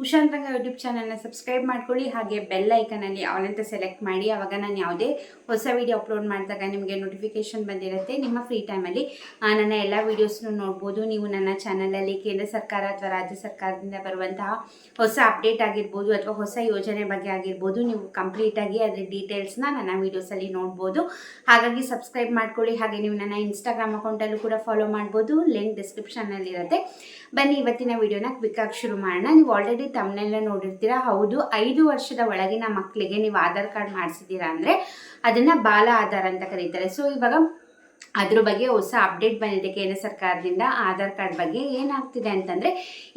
ಉಷಾ ಅಂತರಂಗ ಯೂಟ್ಯೂಬ್ ಚಾನಲ್ನ ಸಬ್ಸ್ಕ್ರೈಬ್ ಮಾಡ್ಕೊಳ್ಳಿ, ಹಾಗೆ ಬೆಲ್ ಐಕನಲ್ಲಿ ಆಲ್ ಅಂತ ಸೆಲೆಕ್ಟ್ ಮಾಡಿ, ಅವಾಗ ನಾನು ಯಾವುದೇ ಹೊಸ ವೀಡಿಯೋ ಅಪ್ಲೋಡ್ ಮಾಡಿದಾಗ ನಿಮಗೆ ನೋಟಿಫಿಕೇಶನ್ ಬಂದಿರುತ್ತೆ. ನಿಮ್ಮ ಫ್ರೀ ಟೈಮಲ್ಲಿ ನನ್ನ ಎಲ್ಲ ವೀಡಿಯೋಸ್ನು ನೋಡ್ಬೋದು. ನೀವು ನನ್ನ ಚಾನಲಲ್ಲಿ ಕೇಂದ್ರ ಸರ್ಕಾರ ಅಥವಾ ರಾಜ್ಯ ಸರ್ಕಾರದಿಂದ ಬರುವಂತಹ ಹೊಸ ಅಪ್ಡೇಟ್ ಆಗಿರ್ಬೋದು ಅಥವಾ ಹೊಸ ಯೋಜನೆ ಬಗ್ಗೆ ಆಗಿರ್ಬೋದು, ನೀವು ಕಂಪ್ಲೀಟಾಗಿ ಅದರ ಡೀಟೇಲ್ಸ್ನ ನನ್ನ ವೀಡಿಯೋಸಲ್ಲಿ ನೋಡ್ಬೋದು. ಹಾಗಾಗಿ ಸಬ್ಸ್ಕ್ರೈಬ್ ಮಾಡ್ಕೊಳ್ಳಿ. ಹಾಗೆ ನೀವು ನನ್ನ ಇನ್ಸ್ಟಾಗ್ರಾಮ್ ಅಕೌಂಟಲ್ಲೂ ಕೂಡ ಫಾಲೋ ಮಾಡ್ಬೋದು. ಲಿಂಕ್ ಡಿಸ್ಕ್ರಿಪ್ಷನಲ್ಲಿ ಇರುತ್ತೆ ಬನ್ನಿ, ಇವತ್ತಿನ ವಿಡಿಯೋನ ಕ್ವಿಕ್ಕಾಗಿ ಶುರು ಮಾಡೋಣ. ನೀವು ಆಲ್ರೆಡಿ ತಮ್ಮನೆಲ್ಲ ನೋಡಿರ್ತೀರಾ? ಹೌದು, ಐದು ವರ್ಷದ ಒಳಗಿನ ಮಕ್ಕಳಿಗೆ ನೀವು ಆಧಾರ್ ಕಾರ್ಡ್ ಮಾಡಿಸಿದ್ದೀರಾ ಅಂದರೆ ಅದನ್ನು ಬಾಲ ಆಧಾರ್ ಅಂತ ಕರೀತಾರೆ. ಸೊ ಇವಾಗ ಅದ್ರ ಬಗ್ಗೆ ಹೊಸ ಅಪ್ಡೇಟ್ ಬಂದಿದೆ ಕೇಂದ್ರ ಸರ್ಕಾರದಿಂದ, ಆಧಾರ್ ಕಾರ್ಡ್ ಬಗ್ಗೆ ಏನಾಗ್ತಿದೆ ಅಂತಂದರೆ,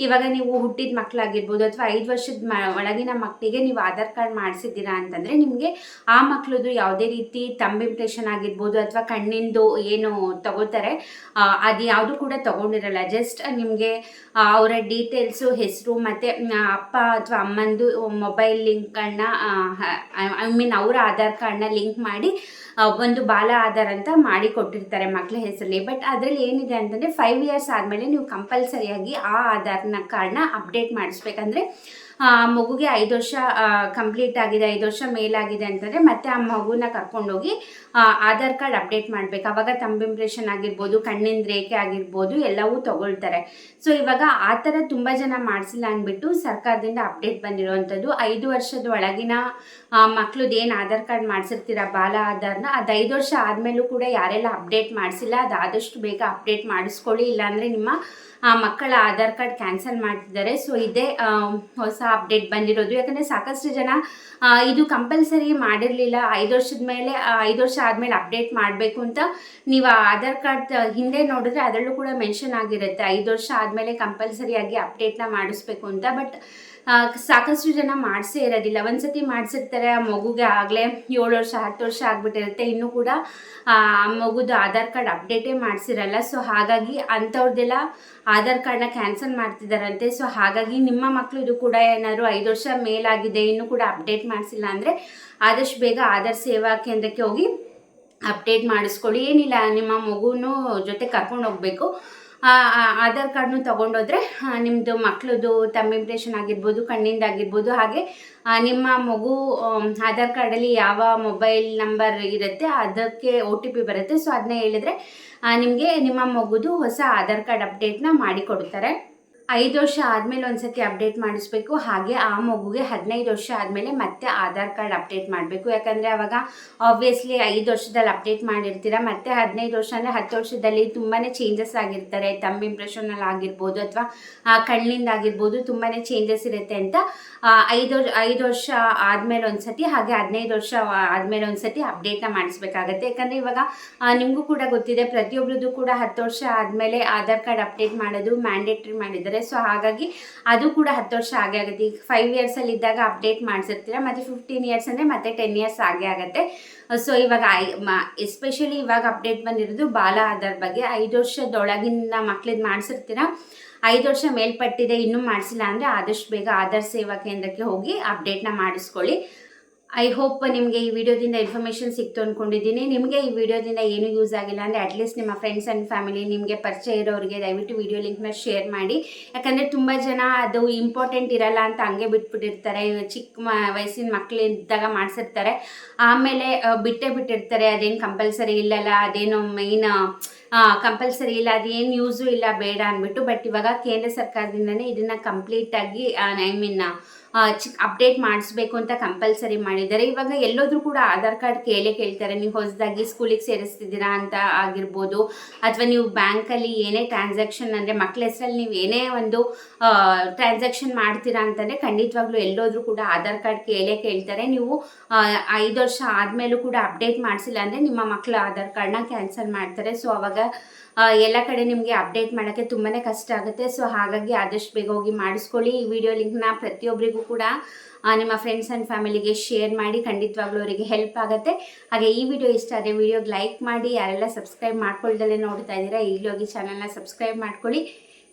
ಇವಾಗ ನೀವು ಹುಟ್ಟಿದ ಮಕ್ಕಳಾಗಿರ್ಬೋದು ಅಥವಾ ಐದು ವರ್ಷದ ಮ, ಒಳಗಿನ ಮಕ್ಕಳಿಗೆ ನೀವು ಆಧಾರ್ ಕಾರ್ಡ್ ಮಾಡಿಸಿದ್ದೀರಾ ಅಂತಂದರೆ ನಿಮಗೆ ಆ ಮಕ್ಕಳದು ಯಾವುದೇ ರೀತಿ ತಂಬ್ ಇಂಪ್ರೆಷನ್ ಆಗಿರ್ಬೋದು ಅಥವಾ ಕಣ್ಣಿಂದು ಏನು ತಗೋತಾರೆ ಅದು ಯಾವುದು ಕೂಡ ತಗೊಂಡಿರಲ್ಲ. ಜಸ್ಟ್ ನಿಮಗೆ ಅವರ ಡೀಟೇಲ್ಸು ಹೆಸರು ಮತ್ತು ಅಪ್ಪ ಅಥವಾ ಅಮ್ಮಂದು ಮೊಬೈಲ್ ಲಿಂಕ್ಗಳನ್ನ ಐ ಮೀನ್ ಅವರ ಆಧಾರ್ ಕಾರ್ಡ್ನ ಲಿಂಕ್ ಮಾಡಿ ಒಂದು ಬಾಲ ಆಧಾರ್ ಅಂತ ಮಾಡಿ ಕೊಟ್ಟಿರ್ತಾರೆ ಮಕ್ಕಳ ಹೆಸರಲ್ಲಿ. ಬಟ್ ಅದರಲ್ಲಿ ಏನಿದೆ ಅಂತಂದರೆ ಫೈವ್ ಇಯರ್ಸ್ ಆದಮೇಲೆ ನೀವು ಕಂಪಲ್ಸರಿಯಾಗಿ ಆ ಆಧಾರ್ನ ಕಾರ್ಡ್ನ ಅಪ್ಡೇಟ್ ಮಾಡಿಸ್ಬೇಕಂದ್ರೆ, ಆ ಮಗುಗೆ ಐದು ವರ್ಷ ಕಂಪ್ಲೀಟ್ ಆಗಿದೆ, ಐದು ವರ್ಷ ಮೇಲಾಗಿದೆ ಅಂತಂದರೆ ಮತ್ತೆ ಆ ಮಗುನ ಕರ್ಕೊಂಡೋಗಿ ಆಧಾರ್ ಕಾರ್ಡ್ ಅಪ್ಡೇಟ್ ಮಾಡಬೇಕು. ಅವಾಗ ತಂಬ್ ಇಂಪ್ರೆಷನ್ ಆಗಿರ್ಬೋದು, ಕಣ್ಣಿನ ರೇಖೆ ಆಗಿರ್ಬೋದು, ಎಲ್ಲವೂ ತಗೊಳ್ತಾರೆ. ಸೊ ಇವಾಗ ಆ ಥರ ತುಂಬ ಜನ ಮಾಡಿಸಿಲ್ಲ ಅಂದ್ಬಿಟ್ಟು ಸರ್ಕಾರದಿಂದ ಅಪ್ಡೇಟ್ ಬಂದಿರುವಂಥದ್ದು ಐದು ವರ್ಷದ ಒಳಗಿನ ಮಕ್ಳದ್ದು ಏನು ಆಧಾರ್ ಕಾರ್ಡ್ ಮಾಡಿಸಿರ್ತೀರ, ಬಾಲ ಆಧಾರ್ನ, ಅದು ಐದು ವರ್ಷ ಆದಮೇಲೂ ಕೂಡ ಯಾರೆಲ್ಲ ಅಪ್ಡೇಟ್ ಮಾಡಿಸಿಲ್ಲ, ಅದು ಆದಷ್ಟು ಬೇಗ ಅಪ್ಡೇಟ್ ಮಾಡಿಸ್ಕೊಳ್ಳಿ, ಇಲ್ಲಾಂದರೆ ನಿಮ್ಮ ಮಕ್ಕಳ ಆಧಾರ್ ಕಾರ್ಡ್ ಕ್ಯಾನ್ಸಲ್ ಮಾಡ್ತಿದ್ದಾರೆ. ಸೊ, ಇದೇ ಹೊಸ ಅಪ್ಡೇಟ್ ಬಂದಿರೋದು. ಯಾಕಂದರೆ ಸಾಕಷ್ಟು ಜನ ಇದು ಕಂಪಲ್ಸರಿ ಮಾಡಿರಲಿಲ್ಲ. ಐದು ವರ್ಷದ ಮೇಲೆ ಐದು ವರ್ಷ ಆದಮೇಲೆ ಅಪ್ಡೇಟ್ ಮಾಡಬೇಕು ಅಂತ ನೀವು ಆಧಾರ್ ಕಾರ್ಡ್ ಹಿಂದೆ ನೋಡಿದ್ರೆ ಅದರಲ್ಲೂ ಕೂಡ ಮೆನ್ಷನ್ ಆಗಿರುತ್ತೆ. ಐದು ವರ್ಷ ಆದಮೇಲೆ ಕಂಪಲ್ಸರಿಯಾಗಿ ಅಪ್ಡೇಟ್ನ ಮಾಡಿಸ್ಬೇಕು ಅಂತ. ಬಟ್ ಸಾಕಷ್ಟು ಜನ ಮಾಡಿಸೇ ಇರೋದಿಲ್ಲ. ಒಂದ್ಸತಿ ಮಾಡಿಸಿರ್ತಾರೆ, ಆ ಮಗುಗೆ ಆಗಲೇ ಏಳು ವರ್ಷ, ಹತ್ತು ವರ್ಷ ಆಗಿಬಿಟ್ಟಿರುತ್ತೆ. ಇನ್ನೂ ಕೂಡ, ಆ, ಮಗುದು ಆಧಾರ್ ಕಾರ್ಡ್ ಅಪ್ಡೇಟೇ ಮಾಡಿಸಿರಲ್ಲ. ಸೊ ಹಾಗಾಗಿ ಅಂಥವ್ರದ್ದೆಲ್ಲ ಆಧಾರ್ ಕಾರ್ಡ್ನ ಕ್ಯಾನ್ಸಲ್ ಮಾಡ್ತಿದ್ದಾರಂತೆ ಸೊ ಹಾಗಾಗಿ ನಿಮ್ಮ ಮಕ್ಕಳು ಇದು ಕೂಡ ಏನಾದ್ರು ಐದು ವರ್ಷ ಮೇಲಾಗಿದೆ, ಇನ್ನೂ ಕೂಡ ಅಪ್ಡೇಟ್ ಮಾಡಿಸಿಲ್ಲ ಅಂದರೆ ಆದಷ್ಟು ಬೇಗ ಆಧಾರ್ ಸೇವಾ ಕೇಂದ್ರಕ್ಕೆ ಹೋಗಿ ಅಪ್ಡೇಟ್ ಮಾಡಿಸ್ಕೊಳ್ಳಿ. ಏನಿಲ್ಲ, ನಿಮ್ಮ ಮಗುನೂ ಜೊತೆ ಕರ್ಕೊಂಡು ಹೋಗಬೇಕು ಆಧಾರ್ ಕಾರ್ಡ್ನು ತೊಗೊಂಡೋದ್ರೆ ನಿಮ್ಮದು ಮಕ್ಕಳದು ತಮ್ಮ ಇಂಪ್ರೆಷನ್ ಆಗಿರ್ಬೋದು, ಕಣ್ಣಿಂದ ಆಗಿರ್ಬೋದು, ಹಾಗೆ ನಿಮ್ಮ ಮಗು ಆಧಾರ್ ಕಾರ್ಡಲ್ಲಿ ಯಾವ ಮೊಬೈಲ್ ನಂಬರ್ ಇರುತ್ತೆ, ಅದಕ್ಕೆ ಒ ಟಿ ಪಿ ಬರುತ್ತೆ. ಸೊ ಅದನ್ನ ಹೇಳಿದ್ರೆ ನಿಮಗೆ ನಿಮ್ಮ ಮಗುದು ಹೊಸ ಆಧಾರ್ ಕಾರ್ಡ್ ಅಪ್ಡೇಟ್ನ ಮಾಡಿ ಕೊಡ್ತಾರೆ ಐದು ವರ್ಷ ಆದಮೇಲೆ ಒಂದ್ಸತಿ ಅಪ್ಡೇಟ್ ಮಾಡಿಸ್ಬೇಕು. ಹಾಗೆ ಆ ಮಗುಗೆ ಹದಿನೈದು ವರ್ಷ ಆದಮೇಲೆ ಮತ್ತೆ ಆಧಾರ್ ಕಾರ್ಡ್ ಅಪ್ಡೇಟ್ ಮಾಡಬೇಕು. ಯಾಕಂದರೆ ಅವಾಗ ಆಬ್ವಿಯಸ್ಲಿ ಐದು ವರ್ಷದಲ್ಲಿ ಅಪ್ಡೇಟ್ ಮಾಡಿರ್ತೀರ, ಮತ್ತೆ ಹದಿನೈದು ವರ್ಷ ಅಂದರೆ ಹತ್ತು ವರ್ಷದಲ್ಲಿ ತುಂಬಾ ಚೇಂಜಸ್ ಆಗಿರ್ತಾರೆ. ತಮ್ಮ ಇಂಪ್ರೆಷನಲ್ಲಿ ಆಗಿರ್ಬೋದು ಅಥವಾ, ಆ, ಕಣ್ಣಿಂದ ಆಗಿರ್ಬೋದು ತುಂಬಾ ಚೇಂಜಸ್ ಇರುತ್ತೆ ಅಂತ ಐದು ಐದು ವರ್ಷ ಆದಮೇಲೆ ಒಂದ್ಸತಿ, ಹಾಗೆ ಹದಿನೈದು ವರ್ಷ ಆದಮೇಲೆ ಒಂದ್ಸತಿ ಅಪ್ಡೇಟ್ನ ಮಾಡಿಸ್ಬೇಕಾಗತ್ತೆ. ಯಾಕಂದರೆ ಇವಾಗ ನಿಮಗೂ ಕೂಡ ಗೊತ್ತಿದೆ ಪ್ರತಿಯೊಬ್ಬರದ್ದು ಕೂಡ ಹತ್ತು ವರ್ಷ ಆದಮೇಲೆ ಆಧಾರ್ ಕಾರ್ಡ್ ಅಪ್ಡೇಟ್ ಮಾಡೋದು ಮ್ಯಾಂಡೇಟ್ರಿ ಮಾಡಿದ್ದಾರೆ. ಸೊ ಹಾಗಾಗಿ ಅದು ಕೂಡ ಹತ್ತು ವರ್ಷ ಆಗೇ ಆಗುತ್ತೆ. ಈಗ ಫೈವ್ ಇಯರ್ಸಲ್ಲಿ ಇದ್ದಾಗ ಅಪ್ಡೇಟ್ ಮಾಡಿಸಿರ್ತೀರ, ಮತ್ತು ಫಿಫ್ಟೀನ್ ಇಯರ್ಸ್ ಅಂದರೆ ಮತ್ತೆ ಟೆನ್ ಇಯರ್ಸ್ ಆಗೇ ಆಗುತ್ತೆ. ಸೊ ಇವಾಗ ಐ ಎಸ್ಪೆಷಲಿ ಇವಾಗ ಅಪ್ಡೇಟ್ ಬಂದಿರೋದು ಬಾಲ ಆಧಾರ್ ಬಗ್ಗೆ. ಐದು ವರ್ಷದೊಳಗಿನ ಮಕ್ಳಿದ್ದು ಮಾಡಿಸಿರ್ತೀರ, ಐದು ವರ್ಷ ಮೇಲ್ಪಟ್ಟಿದೆ, ಇನ್ನೂ ಮಾಡಿಸಿಲ್ಲ ಅಂದರೆ ಆದಷ್ಟು ಬೇಗ ಆಧಾರ್ ಸೇವಾ ಕೇಂದ್ರಕ್ಕೆ ಹೋಗಿ ಅಪ್ಡೇಟ್ನ ಮಾಡಿಸ್ಕೊಳ್ಳಿ. ಐ ಹೋಪ್ ನಿಮಗೆ ಈ ವಿಡಿಯೋದಿಂದ ಇನ್ಫಾರ್ಮೇಷನ್ ಸಿಕ್ತು ಅಂದ್ಕೊಂಡಿದ್ದೀನಿ ನಿಮಗೆ ಈ ವಿಡಿಯೋದಿಂದ ಏನೂ ಯೂಸ್ ಆಗಿಲ್ಲ ಅಂದರೆ ಅಟ್ಲೀಸ್ಟ್ ನಿಮ್ಮ ಫ್ರೆಂಡ್ಸ್ ಆ್ಯಂಡ್ ಫ್ಯಾಮಿಲಿ ನಿಮಗೆ ಪರಿಚಯ ಇರೋರಿಗೆ ದಯವಿಟ್ಟು ವಿಡಿಯೋ ಲಿಂಕ್ನ ಶೇರ್ ಮಾಡಿ. ಯಾಕಂದರೆ ತುಂಬ ಜನ ಅದು ಇಂಪಾರ್ಟೆಂಟ್ ಇರಲ್ಲ ಅಂತ ಹಂಗೆ ಬಿಟ್ಬಿಟ್ಟಿರ್ತಾರೆ. ಚಿಕ್ಕ ಮ, ವಯಸ್ಸಿನ ಮಕ್ಕಳಿದ್ದಾಗ ಮಾಡಿಸಿರ್ತಾರೆ. ಆಮೇಲೆ ಬಿಟ್ಟೇ ಬಿಟ್ಟಿರ್ತಾರೆ. ಅದೇನು ಕಂಪಲ್ಸರಿ ಇಲ್ಲಲ್ಲ, ಅದೇನೋ ಮೈನ್ ಕಂಪಲ್ಸರಿ ಇಲ್ಲ, ಅದೇನು ಯೂಸು ಇಲ್ಲ, ಬೇಡ ಅಂದ್ಬಿಟ್ಟು ಬಟ್ ಇವಾಗ ಕೇಂದ್ರ ಸರ್ಕಾರದಿಂದನೇ ಇದನ್ನು ಕಂಪ್ಲೀಟಾಗಿ ಐ ಮೀನ್ ಅಪ್ಡೇಟ್ ಮಾಡಿಸ್ಬೇಕು ಅಂತ ಕಂಪಲ್ಸರಿ ಮಾಡಿದ್ದಾರೆ. ಇವಾಗ ಎಲ್ಲೋದ್ರೂ ಕೂಡ ಆಧಾರ್ ಕಾರ್ಡ್ ಕೇಳೇ ಕೇಳ್ತಾರೆ. ನೀವು ಹೊಸದಾಗಿ ಸ್ಕೂಲಿಗೆ ಸೇರಿಸ್ತಿದ್ದೀರಾ ಅಂತ ಆಗಿರ್ಬೋದು, ಅಥವಾ ನೀವು ಬ್ಯಾಂಕಲ್ಲಿ ಏನೇ ಟ್ರಾನ್ಸಾಕ್ಷನ್ ಅಂದರೆ ಮಕ್ಕಳ ಹೆಸರಲ್ಲಿ ನೀವು ಏನೇ ಒಂದು ಟ್ರಾನ್ಸಾಕ್ಷನ್ ಮಾಡ್ತೀರಾ ಅಂತಂದರೆ ಖಂಡಿತವಾಗ್ಲೂ ಎಲ್ಲೋದ್ರೂ ಕೂಡ ಆಧಾರ್ ಕಾರ್ಡ್ ಕೇಳೇ ಕೇಳ್ತಾರೆ. ನೀವು ಐದು ವರ್ಷ ಆದಮೇಲೂ ಕೂಡ ಅಪ್ಡೇಟ್ ಮಾಡಿಸಿಲ್ಲ ಅಂದರೆ ನಿಮ್ಮ ಮಕ್ಕಳ ಆಧಾರ್ ಕಾರ್ಡ್ನ ಕ್ಯಾನ್ಸಲ್ ಮಾಡ್ತಾರೆ. ಸೊ ಅವಾಗ ಆ, ಎಲ್ಲ ಕಡೆ ನಿಮಗೆ ಅಪ್ಡೇಟ್ ಮಾಡೋಕ್ಕೆ ತುಂಬಾ ಕಷ್ಟ ಆಗುತ್ತೆ. ಸೊ ಹಾಗಾಗಿ ಆದಷ್ಟು ಬೇಗ ಹೋಗಿ ಮಾಡಿಸ್ಕೊಳ್ಳಿ. ಈ ವಿಡಿಯೋ ಲಿಂಕ್ನ ಪ್ರತಿಯೊಬ್ಬರಿಗೂ ಕೂಡ ನಿಮ್ಮ ಫ್ರೆಂಡ್ಸ್ ಆ್ಯಂಡ್ ಫ್ಯಾಮಿಲಿಗೆ ಶೇರ್ ಮಾಡಿ ಖಂಡಿತವಾಗ್ಲೂ ಅವರಿಗೆ ಹೆಲ್ಪ್ ಆಗುತ್ತೆ. ಹಾಗೆ ಈ ವಿಡಿಯೋ ಇಷ್ಟ ಆದರೆ ವಿಡಿಯೋಗೆ ಲೈಕ್ ಮಾಡಿ ಯಾರೆಲ್ಲ ಸಬ್ಸ್ಕ್ರೈಬ್ ಮಾಡ್ಕೊಳ್ದಲ್ಲೇ ನೋಡ್ತಾ ಇದ್ದೀರಾ ಇಲ್ಲಿ ಹೋಗಿ ಚಾನಲ್ನ ಸಬ್ಸ್ಕ್ರೈಬ್ ಮಾಡ್ಕೊಳ್ಳಿ.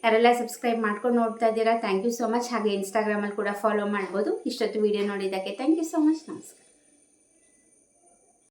ಯಾರೆಲ್ಲ ಸಬ್ಸ್ಕ್ರೈಬ್ ಮಾಡ್ಕೊಂಡು ನೋಡ್ತಾ ಇದ್ದೀರಾ ಥ್ಯಾಂಕ್ ಯು ಸೊ ಮಚ್ ಹಾಗೆ ಇನ್ಸ್ಟಾಗ್ರಾಮಲ್ಲಿ ಕೂಡ ಫಾಲೋ ಮಾಡ್ಬೋದು. ಇಷ್ಟೊತ್ತು ವಿಡಿಯೋ ನೋಡಿದ್ದಕ್ಕೆ ಥ್ಯಾಂಕ್ ಯು ಸೊ ಮಚ್ ನಮಸ್ಕಾರ.